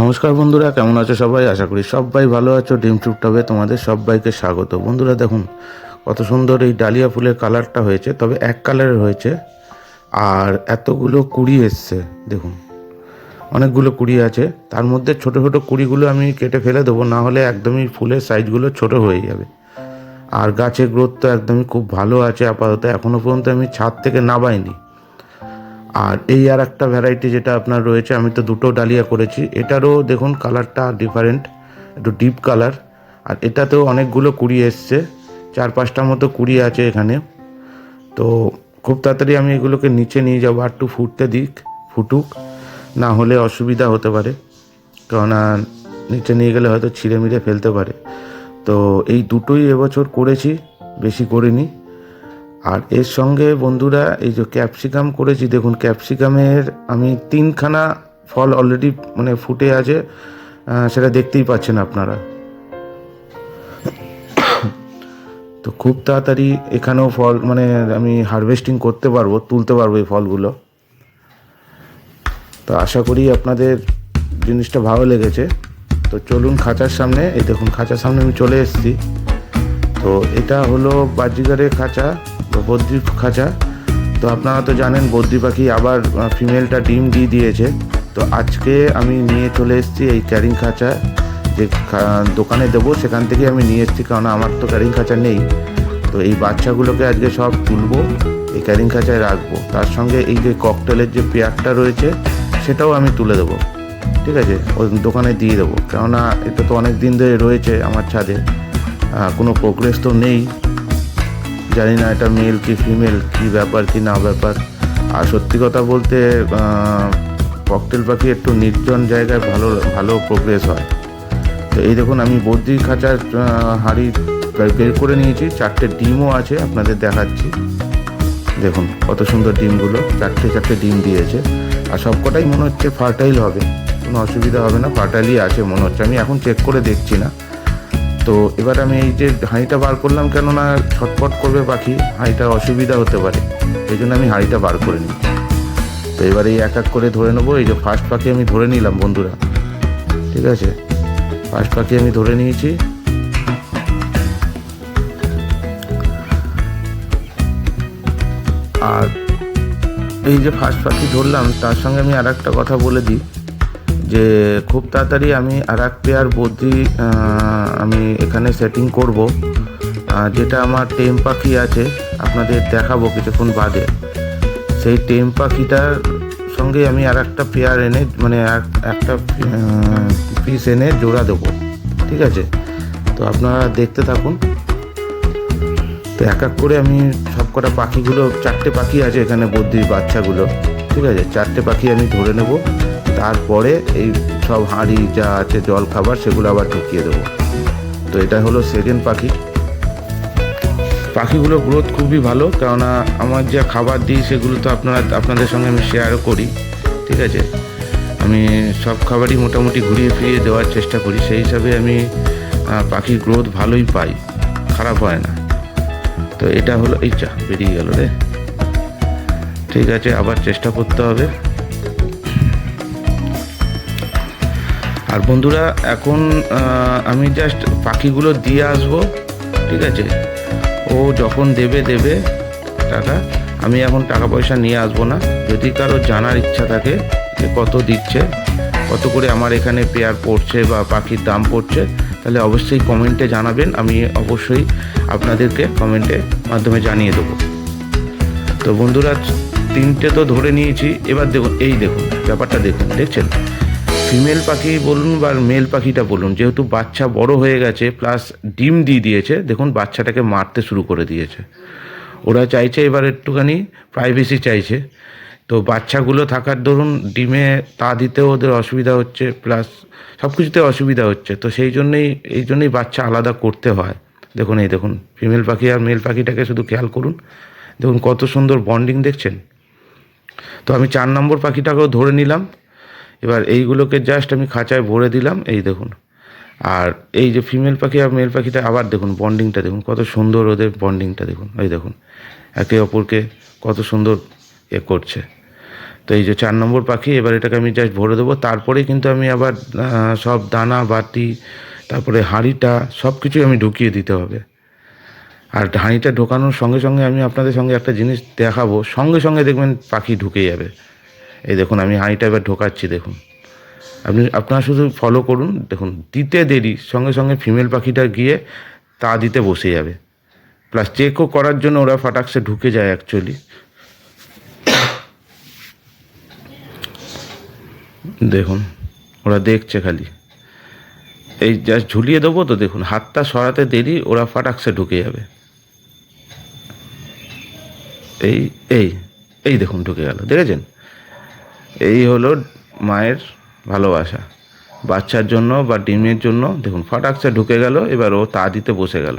নমস্কার বন্ধুরা, কেমন আছো সবাই? আশা করি সবাই ভালো আছো। ডিম টুকটাবে তোমাদের সবাইকে স্বাগত। বন্ধুরা, দেখুন, কত সুন্দর এই ডালিয়া ফুলের কালারটা হয়েছে, তবে এক কালারের হয়েছে। আর এতগুলো কুড়ি এসছে, দেখুন, অনেকগুলো কুড়ি আছে। তার মধ্যে ছোট ছোট কুড়িগুলো আমি কেটে ফেলে দেবো, না হলে একদমই ফুলের সাইজগুলো ছোট হয়ে যাবে। আর গাছের গ্রোথ তো একদমই খুব ভালো আছে, আপাতত এখনও পর্যন্ত আমি ছাদ থেকে নাবাইনি আর এই আর একটা ভ্যারাইটি যেটা আপনার রয়েছে, আমি তো দুটো ডালিয়া করেছি। এটারও দেখুন কালারটা ডিফারেন্ট একটু ডিপ কালার আর এটাতেও অনেকগুলো কুড়ি এসছে, চার পাঁচটার মতো কুড়ি আছে এখানে। তো খুব তাড়াতাড়ি আমি এগুলোকে নিচে নিয়ে যাব, আর একটু ফুটতে দিক, ফুটুক, না হলে অসুবিধা হতে পারে। কেননা নিচে নিয়ে গেলে হয়তো ছিঁড়ে মিড়ে ফেলতে পারে। তো এই দুটোই এবছর করেছি, বেশি করিনি। আর এর সঙ্গে বন্ধুরা, এই যে ক্যাপসিকাম করেছি, দেখুন ক্যাপসিকামের আমি তিনখানা ফল অলরেডি মানে ফুটে আছে সেটা দেখতেই পাচ্ছেন আপনারা। তো খুব তাড়াতাড়ি এখানেও ফল মানে আমি হারভেস্টিং করতে পারব, তুলতে পারব এই ফলগুলো। তো আশা করি আপনাদের জিনিসটা ভালো লেগেছে। তো চলুন খাঁচার সামনে, এই দেখুন খাঁচার সামনে আমি চলে এসেছি। তো এটা হলো বাজিগারের খাঁচা। বা বদ্রি খাঁচা। তো আপনারা তো জানেন, বদ্রি পাখি আবার ফিমেলটা ডিম দিয়ে দিয়েছে। তো আজকে আমি নিয়ে চলে এসেছি এই ক্যারিং খাঁচা, যে দোকানে দেবো, সেখান থেকে আমি নিয়ে এসেছি কারণ আমার তো ক্যারিং খাঁচা নেই। তো এই বাচ্চাগুলোকে আজকে সব তুলবো, এই ক্যারিং খাঁচায় রাখব। তার সঙ্গে এই যে ককটেলের যে পেয়ারটা রয়েছে, সেটাও আমি তুলে দেবো। ঠিক আছে? ওই দোকানে দিয়ে দেবো। কেননা এটা তো অনেক দিন ধরে রয়েছে আমার ছাদে। কোনো প্রোগ্রেস তো নেই। জানি না এটা মেল কি ফিমেল কি ব্যাপার, কি না ব্যাপার। আর সত্যি কথা বলতে ককটেল পাখি একটু নির্জন জায়গায় ভালো ভালো প্রোগ্রেস হয়। তো এই দেখুন, আমি বদ্রি খাঁচার হাঁড়ি বের করে নিয়েছি। চারটে ডিমও আছে, আপনাদের দেখাচ্ছি। দেখুন, কত সুন্দর ডিমগুলো, চারটে চারটে ডিম দিয়েছে। আর সবকটাই মনে হচ্ছে ফার্টাইল হবে। কোনো অসুবিধা হবে না ফার্টাইলই আছে মনে হচ্ছে। আমি এখন চেক করে দেখছি না। তো এবার আমি এই যে হাঁড়িটা বার করলাম কেননা ছটপট করবে পাখি হাঁড়িটা অসুবিধা হতে পারে। এই জন্য আমি হাঁড়িটা বার করে নিই। তো এবার এই এক এক করে ধরে নেব। এই যে ফার্স্ট পাখি আমি ধরে নিলাম বন্ধুরা। ঠিক আছে? ফার্স্ট পাখি আমি ধরে নিয়েছি। আর এই যে ফার্স্ট পাখি ধরলাম, তার সঙ্গে আমি আর একটা কথা বলে দিই। যে খুব তাড়াতাড়ি আমি আর এক পেয়ার বদ্রি আমি এখানে সেটিং করব। যেটা আমার টেম পাখি আছে, আপনাদের দেখাবো কিছুক্ষণ বাদে। সেই টেম পাখিটার সঙ্গে আমি আর একটা পেয়ার এনে মানে এক- একটা পিস এনে জোড়া দেবো। ঠিক আছে? তো আপনারা দেখতে থাকুন। তো এক এক করে আমি সব কটা পাখিগুলো, চারটে পাখি আছে এখানে বদ্রির বাচ্চাগুলো। ঠিক আছে? চারটে পাখি আমি ধরে নেব। তারপরে এই সব হাঁড়ি যা আছে জল খাবার সেগুলো আবার ঢুকিয়ে দেবো। তো এটা হলো সেকেন্ড পাখি। পাখিগুলো গ্রোথ খুবই ভালো, কেননা আমার যা খাবার দিই সেগুলো তো আপনারা, আপনাদের সঙ্গে আমি শেয়ারও করি, ঠিক আছে? আমি সব খাবারই মোটামুটি ঘুরিয়ে ফিরিয়ে দেওয়ার চেষ্টা করি, সেই হিসাবে আমি পাখির গ্রোথ ভালোই পাই, খারাপ হয় না। তো এটা হলো, এই চা বেরিয়ে গেল রে। ঠিক আছে, আবার চেষ্টা করতে হবে। আর বন্ধুরা, এখন আমি জাস্ট পাখিগুলো দিয়ে আসব, ঠিক আছে? ও যখন দেবে দেবে, টাকা। আমি এখন টাকা পয়সা নিয়ে আসব না। যদি কারও জানার ইচ্ছা থাকে যে কত দিচ্ছে, কত করে আমার এখানে পেয়ার পড়ছে বা পাখির দাম পড়ছে, তাহলে অবশ্যই কমেন্টে জানাবেন। আমি অবশ্যই আপনাদেরকে কমেন্টের মাধ্যমে জানিয়ে দেবো। তো বন্ধুরা, তিনটে তো ধরে নিয়েছি। এবার দেখুন, এই দেখুন, ব্যাপারটা দেখুন, দেখছেন? ফিমেল পাখি বলুন বা মেল পাখিটা বলুন, যেহেতু বাচ্চা বড় হয়ে গেছে প্লাস ডিম দিয়ে দিয়েছে, দেখুন বাচ্চাটাকে মারতে শুরু করে দিয়েছে। ওরা চাইছে এবার একটুখানি প্রাইভেসি চাইছে। তো বাচ্চাগুলো থাকার ধরুন, ডিমে তা দিতেও ওদের অসুবিধা হচ্ছে প্লাস সব কিছুতে অসুবিধা হচ্ছে। তো সেই জন্যই, এই জন্যই বাচ্চা আলাদা করতে হয়। দেখুন, এই দেখুন ফিমেল পাখি আর মেল পাখিটাকে শুধু খেয়াল করুন। দেখুন কত সুন্দর বন্ডিং দেখছেন। তো আমি চার নম্বর পাখিটাকেও ধরে নিলাম। এবার এইগুলোকে জাস্ট আমি খাঁচায় ভরে দিলাম, এই দেখুন। আর এই যে ফিমেল পাখি আর মেল পাখিটা, আবার দেখুন বন্ডিংটা দেখুন, কত সুন্দর ওদের বন্ডিংটা দেখুন, এই দেখুন। একে অপরকে কত সুন্দর এ করছে। তো এই যে চার নম্বর পাখি, এবার এটাকে আমি জাস্ট ভরে দেবো তারপরেই কিন্তু আমি আবার সব দানা, বাটি, তারপরে হাঁড়িটা সব কিছুই আমি ঢুকিয়ে দিতে হবে। আর হাঁড়িটা ঢোকানোর সঙ্গে সঙ্গে আমি আপনাদের সঙ্গে একটা জিনিস দেখাবো, সঙ্গে সঙ্গে দেখবেন পাখি ঢুকে যাবে। এই দেখুন, আমি হাঁড়িটা এবার ঢোকাচ্ছি, দেখুন। আপনি, আপনারা শুধু ফলো করুন, দেখুন, দিতে দেরি, সঙ্গে সঙ্গে ফিমেল পাখিটা গিয়ে তা দিতে বসে যাবে। প্লাস চেকও করার জন্য ওরা ফাটাকসে ঢুকে যায় অ্যাকচুয়ালি দেখুন, ওরা দেখছে খালি। এই জাস্ট ঝুলিয়ে দেবো তো, দেখুন, হাতটা সরাতে দেরি, ওরা ফাটাকসে ঢুকে যাবে। এই এই এই দেখুন, ঢুকে গেল, দেখেছেন? এই হলো মায়ের ভালোবাসা। বাচ্চার জন্য বা ডিমের জন্য, দেখুন ফাটাকসে ঢুকে গেল, এবার ও তা দিতে বসে গেল।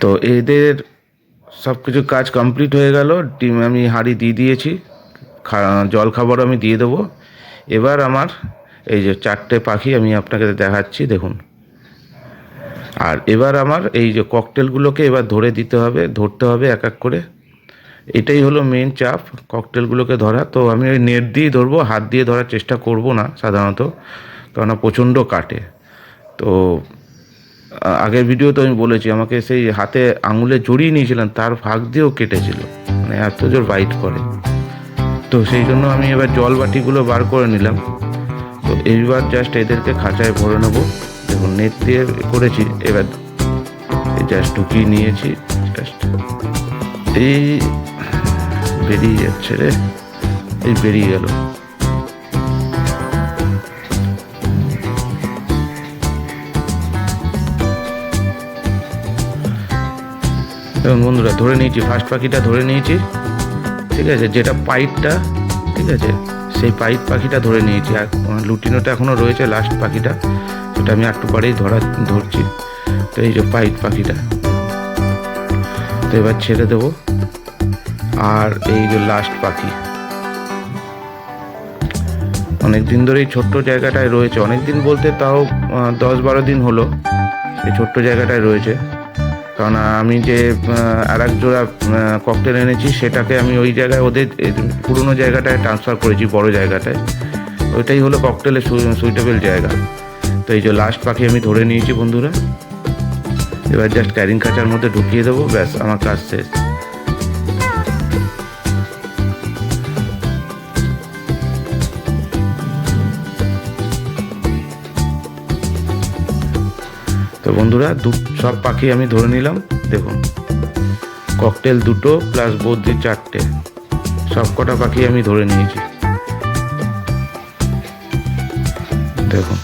তো এদের সব কিছু কাজ কমপ্লিট হয়ে গেল, ডিম আমি হাঁড়ি দিয়ে দিয়েছি জল খাবারও আমি দিয়ে দেবো। এবার আমার এই যে চারটে পাখি আমি আপনাকে দেখাচ্ছি, দেখুন। আর এবার আমার এই যে ককটেলগুলোকে এবার ধরে দিতে হবে, ধরতে হবে এক এক করে। এটাই হলো মেন চাপ ককটেলগুলোকে ধরা। তো আমি ওই নেট দিয়েই ধরবো, হাত দিয়ে ধরার চেষ্টা করব না সাধারণত, কেননা প্রচণ্ড কাটে। তো আগের ভিডিও তো আমি বলেছি, আমাকে সেই হাতে আঙুলে জড়িয়ে নিয়েছিলাম তার ফাঁক দিয়েও কেটেছিল। মানে এত জোর বাইট করে। তো সেই জন্য আমি এবার জল বাটিগুলো বার করে নিলাম। তো এইবার জাস্ট এদেরকে খাঁচায় ভরে নেব। দেখুন নেট দিয়ে করেছি, এবার জাস্ট ঢুকিয়ে নিয়েছি জাস্ট এই বেরিয়ে যাচ্ছে রে। এই বেরিয়ে গেল। এবং বন্ধুরা, ধরে নিয়েছি ফার্স্ট পাখিটা ধরে নিয়েছি, ঠিক আছে? যেটা পাইপটা, ঠিক আছে? সেই পাইপ পাখিটা ধরে নিয়েছি। আর লুটিনোটা এখনও রয়েছে লাস্ট পাখিটা। সেটা আমি একটু পরেই ধরা, ধরছি। তো এই যে পাইপ পাখিটা। তো এবার ছেড়ে দেবো। আর এই যে লাস্ট পাখি। অনেক দিন ধরে এই ছোট্ট জায়গাটায় রয়েছে। অনেক দিন বলতে তাও দশ বারো দিন হলো এই ছোট্ট জায়গাটায় রয়েছে। কারণ আমি যে আর এক জোড়া ককটেল এনেছি, সেটাকে আমি ওই জায়গায় ওদের পুরনো জায়গাটায় ট্রান্সফার করেছি, বড় জায়গাটায়। ওইটাই হলো ককটেলের সুইটেবল জায়গা। তো এই যে লাস্ট পাখি আমি ধরে নিয়েছি বন্ধুরা। এবার জাস্ট ক্যারিং খাঁচার মধ্যে ঢুকিয়ে দেবো, ব্যাস আমার কাজ শেষ তো বন্ধুরা, দু, সব পাখি আমি ধরে নিলাম, দেখুন। ককটেল দুটো প্লাস বদ্রি চারটে, সব কটা পাখি আমি ধরে নিয়েছি। দেখুন।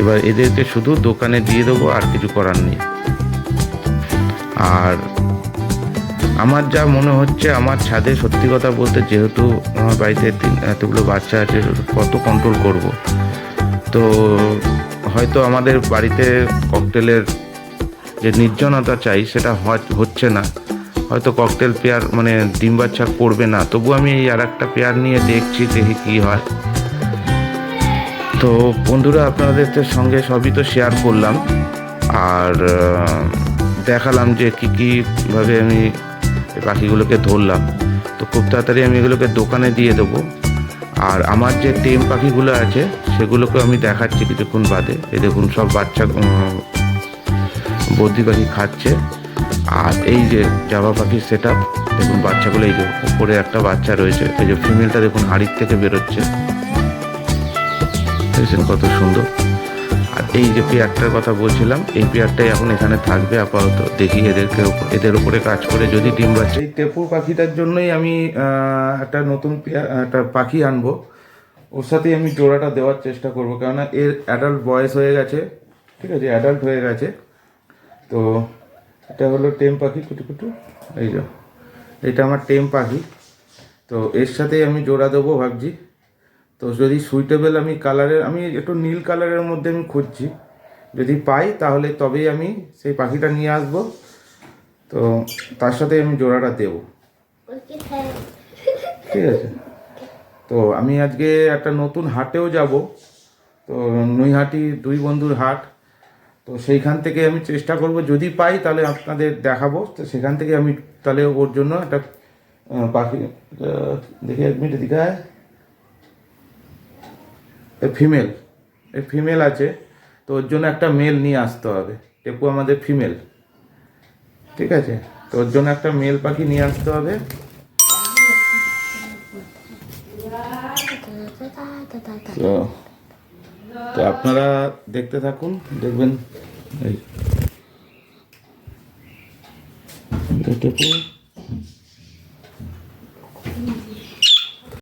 এবার এদেরকে শুধু দোকানে দিয়ে দেবো, আর কিছু করার নেই। আর আমার যা মনে হচ্ছে, আমার ছাদে সত্যি কথা বলতে যেহেতু আমার বাড়িতে এতগুলো বাচ্চা আছে, কত কন্ট্রোল করব। তো হয়তো আমাদের বাড়িতে ককটেলের যে নির্জনতা চাই, সেটা হচ্ছে না। হয়তো ককটেল পেয়ার মানে ডিম বাচ্চা করবে না। তবু আমি এই আর একটা পেয়ার নিয়ে দেখছি, দেখি কী হয়। তো বন্ধুরা, আপনাদের সঙ্গে সবই তো শেয়ার করলাম। আর দেখালাম যে কী কীভাবে আমি পাখিগুলোকে ধরলাম। তো খুব তাড়াতাড়ি আমি এগুলোকে দোকানে দিয়ে দেবো। আর আমার যে টেম পাখিগুলো আছে সেগুলোকে আমি দেখাচ্ছি কিছুক্ষণ বাদে। এই দেখুন, সব বাচ্চা বদ্রি পাখি খাচ্ছে। আর এই যে জাবা পাখির সেট আপ দেখুন বাচ্চাগুলো এই যে উপরে একটা বাচ্চা রয়েছে। এই যে ফিমেলটা দেখুন হাড়ির থেকে বেরোচ্ছে। দেখছেন কত সুন্দর। আর এই যে পেয়ারটার কথা বলছিলাম, এই পেয়ারটাই এখন এখানে থাকবে আপাতত। দেখি এদেরকে এদের উপরে কাজ করে যদি ডিম বাচ্চা এই টেপুর পাখিটার জন্যই আমি একটা নতুন পেয়ার, একটা পাখি আনব। ওর সাথেই আমি জোড়াটা দেওয়ার চেষ্টা করব কেননা এর অ্যাডাল্ট বয়স হয়ে গেছে ঠিক আছে অ্যাডাল্ট হয়ে গেছে। তো এটা হলো টেম পাখি কুটু কুটু এই যে এটা আমার টেম পাখি। তো এর সাথেই আমি জোড়া দেবো ভাবছি। তো যদি সুইটেবল আমি কালারের আমি একটু নীল কালারের মধ্যে আমি খুঁজছি। যদি পাই তাহলে তবেই আমি সেই পাখিটা নিয়ে আসব। তো তার সাথে আমি জোড়াটা দেব। ঠিক আছে। তো আমি আজকে একটা নতুন হাটেও যাব। তো নৈহাটি দুই বন্ধুর হাট। তো সেইখান থেকে আমি চেষ্টা করব, যদি পাই তাহলে আপনাদের দেখাবো। তো সেখান থেকে আমি তাহলে ওর জন্য একটা পাখি দেখি এক মিনিট দিঘায়। ফিমেল, এ ফিমেল আছে। তো ওর জন্য একটা মেল নিয়ে আসতে হবে। টেপু আমাদের ফিমেল। ঠিক আছে? তো ওর জন্য একটা মেল পাখি নিয়ে আসতে হবে। তো আপনারা দেখতে থাকুন দেখবেন। এই।